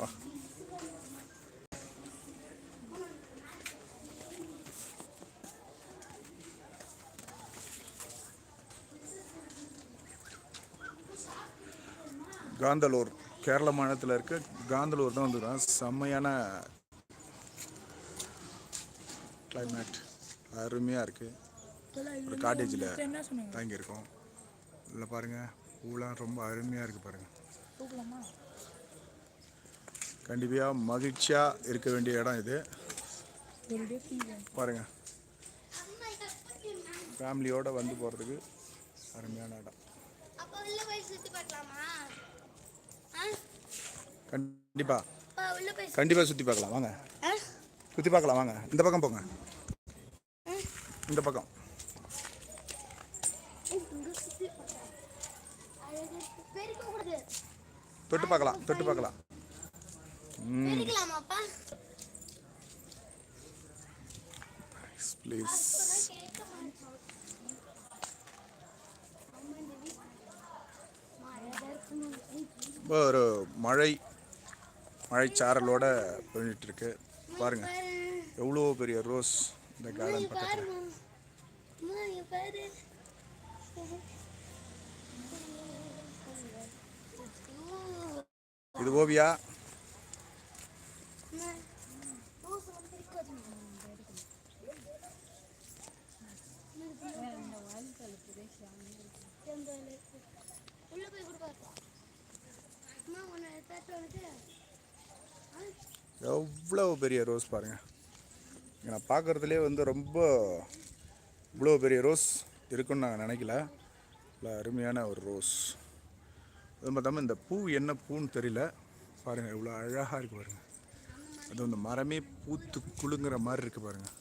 வா காந்தலூர் கேரள மாநிலத்தில் இருக்க காந்தலூர் தான் வந்துருக்கோம் செம்மையான கிளைமேட் அருமையாக இருக்குது ஒரு காட்டேஜில் தங்கியிருக்கோம். இதில் பாருங்கள் பூலாம் ரொம்ப அருமையாக இருக்குது பாருங்கள் கண்டிப்பாக மகிழ்ச்சியாக இருக்க வேண்டிய இடம் இது. பாருங்கள் ஃபேமிலியோடு வந்து போகிறதுக்கு அருமையான இடம்? கண்டிப்பாக கண்டிப்பாக சுற்றி பார்க்கலாம்? வாங்க? சுற்றி பார்க்கலாம். வாங்க. இந்த பக்கம் போங்க. இந்த பக்கம். தொட்டு பார்க்கலாம். தொட்டு பார்க்கலாம். இப்போ ஒரு மழை மழைச்சாரலோட போயிட்டு இருக்கு பாருங்க எவ்வளோ பெரிய ரோஸ் இந்த கார்டன் பக்கத்தில். இது ஓவியா அம்மா, ரோஸ் வந்து இருக்காது. எந்த அளவுக்கு? உள்ள போய் எவ்வளோ பெரிய ரோஸ் பாருங்க. நான் பார்க்குறதுலே வந்து ரொம்ப இவ்வளோ பெரிய ரோஸ் இருக்குன்னு நான் நினைக்கல. இல்லை அருமையான ஒரு ரோஸ். அது பார்த்தாம இந்த பூ என்ன பூன்னு தெரியல. பாருங்கள் இவ்வளோ அழகாக இருக்குது பாருங்கள் அது அந்த மரமே பூத்து குலுங்குற மாதிரி இருக்குது பாருங்கள்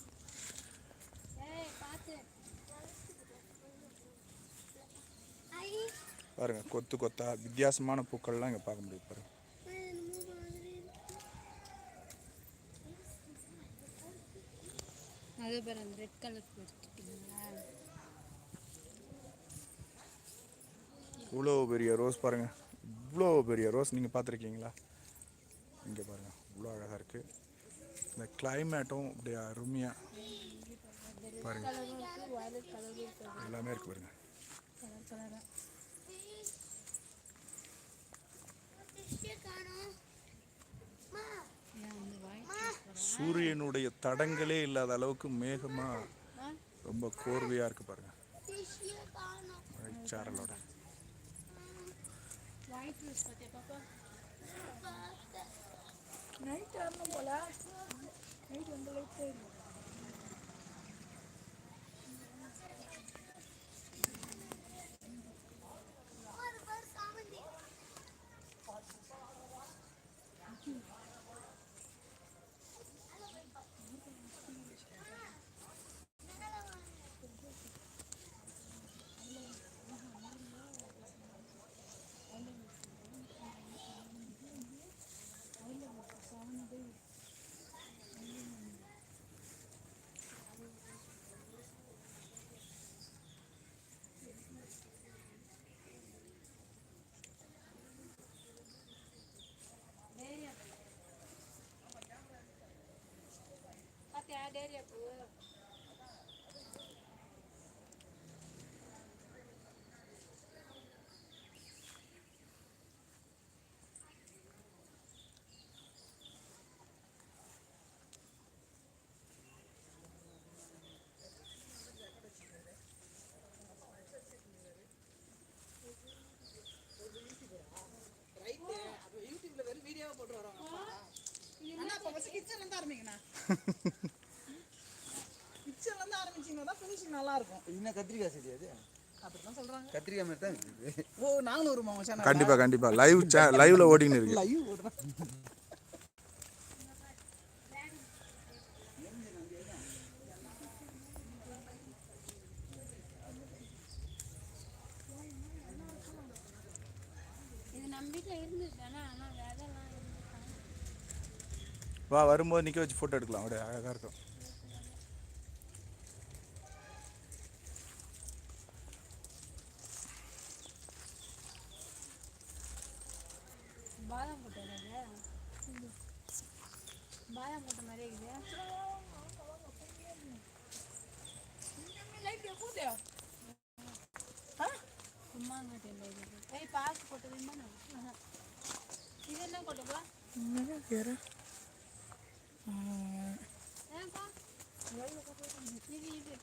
பாருங்கள் கொத்து கொத்தா வித்தியாசமான பூக்கள்லாம் இங்கே பார்க்க முடியுது பாருங்கள் என்னமோ மாதிரி இருக்கு. அதே பேர் அந்த ரெட் கலர் கொடுத்துட்டீங்களா இவ்வளோ பெரிய ரோஸ் பாருங்கள் இவ்வளோ பெரிய ரோஸ் நீங்கள் பார்த்துருக்கீங்களா? இங்கே பாருங்கள் இவ்வளோ அழகாக இருக்குது இந்த கிளைமேட்டும் அப்படியே அருமையாக பாருங்கள் எல்லாமே இருக்குது பாருங்கள் சூரியனுடைய தடங்களே இல்லாத அளவுக்கு மேகமாக ரொம்ப கோர்வையாக இருக்குது பாருங்கள் மழைச்சாரலோட കാരണം പോലെ டேரியா பூ யூடியூப்ல வெறும் வீடியோவை போட்டு வரோம். ஃபர்ஸ்ட் கிச்சன்ல இருந்து ஆரம்பிங்கண்ணா கிச்சன்ல இருந்து ஆரம்பிச்சீங்கன்னா தான் ஃபினிஷிங் நல்லா இருக்கும் என்ன கத்திரிக்காய் செடி அது? கத்திரிக்காய் மாதிரி தான் இருக்குது. ஓ நாங்களும் ஒரு மாமா சேனல். கண்டிப்பாக கண்டிப்பாக லைவ் சே லைவில் ஓடின்னு இருக்கு. லைவ் இருந்து வா வரும்போது நிற்க வச்சு ஃபோட்டோ எடுக்கலாம். அப்படியே அழகாக இருக்கும். பாதாம் போட்டு விமானம் கட்ட மாதிரி இருக்குது. லைட் போதே விமானம் கட்ட இல்லை இது. ஏய் விமானம் ஆஹா. இது என்ன கொட்டப்பா வேறு ஏன்ப்பா இது இது.